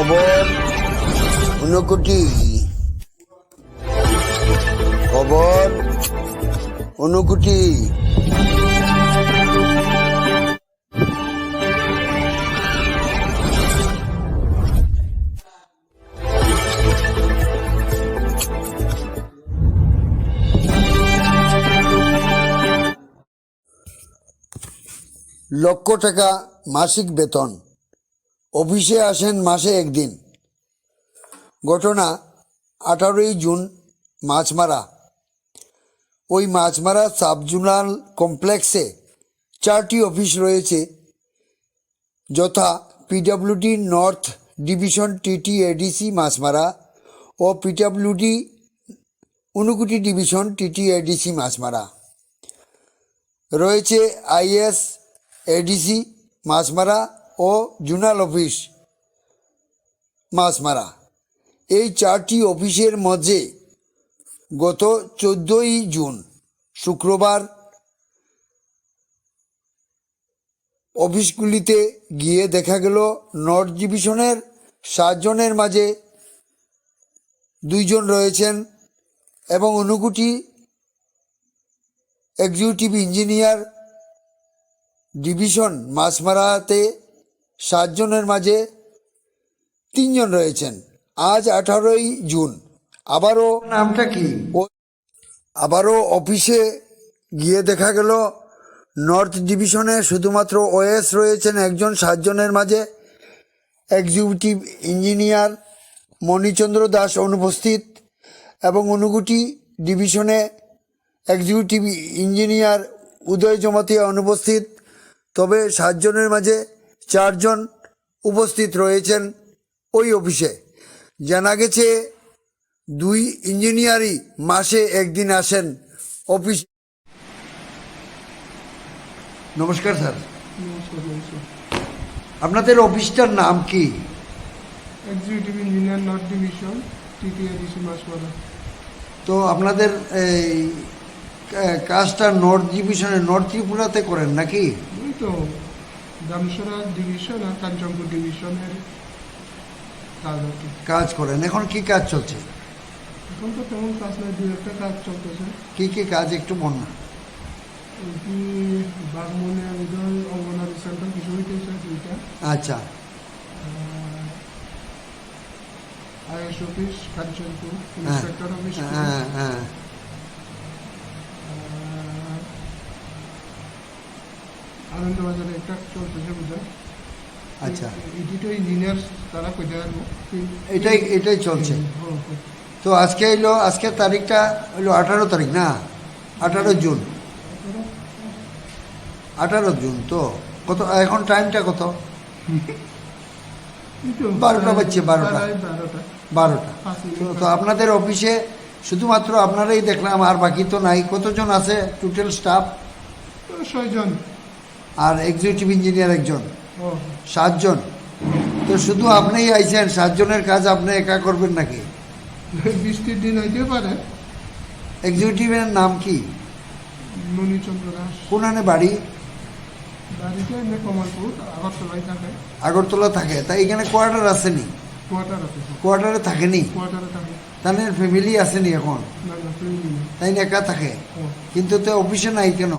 খবর ঊনকোটি। খবর ঊনকোটি। লক্ষ টাকা মাসিক বেতন। অফিসে আসেন মাসে একদিন। ঘটনা, আঠারোই জুন, মাছমারা। ওই মাছমারা সাবজুনাল কমপ্লেক্সে চারটি অফিস রয়েছে, যথা PWD north division TT ADC Machmara ও PWD Unakoti division TT ADC Machmara. রয়েছে আইএস, এডিসি মাছমারা ও জোনাল অফিস মাছমারা। এই চারটি অফিসের মধ্যে গত চোদ্দোই জুন, শুক্রবার, অফিসগুলিতে গিয়ে দেখা গেল নর্থ ডিভিশনের সাতজনের মাঝে দুইজন রয়েছেন এবং অনুকুটি এক্সিকিউটিভ ইঞ্জিনিয়ার ডিভিশন মাছমারাতে সাতজনের মাঝে তিনজন রয়েছেন। আজ আঠারোই জুন। আবারও নামটা কি? আবারও অফিসে গিয়ে দেখা গেল নর্থ ডিভিশনে শুধুমাত্র ওএস রয়েছেন একজন সাতজনের মাঝে এক্সিকিউটিভ ইঞ্জিনিয়ার মণিচন্দ্র দাস অনুপস্থিত এবং অনুগুটি ডিভিশনে এক্সিকিউটিভ ইঞ্জিনিয়ার উদয় জমাতিয়া অনুপস্থিত। তবে সাতজনের মাঝে চারজন উপস্থিত রয়েছেন ওই অফিসে। জানা গেছে দুই ইঞ্জিনিয়ারই মাসে একদিন আসেন অফিস। নমস্কার স্যার। আপনাদের অফিসটার নাম কি? Executive engineer north division TTIDC Masmala তো আপনাদের এই কাজটা নর্থ ডিভিশনে নর্থ ত্রিপুরাতে করেন নাকি? তো। দামসরা ডিভিশন আর কাঞ্চনপুর ডিভিশনের কাজ করেন। এখন কি কাজ চলছে? এখন তো তেমন কাজ নাই দু একটা কাজ চলতেছে। কি কি কাজ একটু বলুন ওই কি বাগমনে অঙ্গনারী সেন্টার কিছু হইতেছে দুইটা। আচ্ছা। আইএস অফিস কাঞ্চনপুর হ্যাঁ ইন্সপেক্টর অফিস। হ্যাঁ হ্যাঁ। আনন্দবাজারে একটা চলতেছে বুঝা আচ্ছা। এটি ইঞ্জিনিয়ার তারা কোথায় আসব এটাই এটাই চলছে। তো আজকে হইল আজকের তারিখটা হইল আঠারো তারিখ না? আঠারো জুন। আঠারো জুন তো। কত এখন টাইমটা কত? বারোটা বাজছে, বারোটা। বারোটা। তো আপনাদের অফিসে শুধুমাত্র আপনারাই দেখলাম আর বাকি তো নাই। কতজন আছে? টোটাল স্টাফ ছয়জন। আর এক্সিকিউটিভ ইঞ্জিনিয়ার একজন। ও। সাতজন। তো শুধু আপনিই আইছেন সাতজনের কাজ আপনি একা করবেন নাকি? বৃষ্টির দিন হইতে পারে। এক্সিকিউটিভের নাম কি? মণিচন্দ্র দাস। কোনানে বাড়ি? আগরতলা থাকে। তা এখানে কোয়ার্টার আসেনি? কোয়ার্টার আছে। কোয়ার্টারে থাকেনি? তাহলে ফ্যামিলি আসেনি এখন? তাই না একা থাকে? কিন্তু তো অফিসে নাই কেন?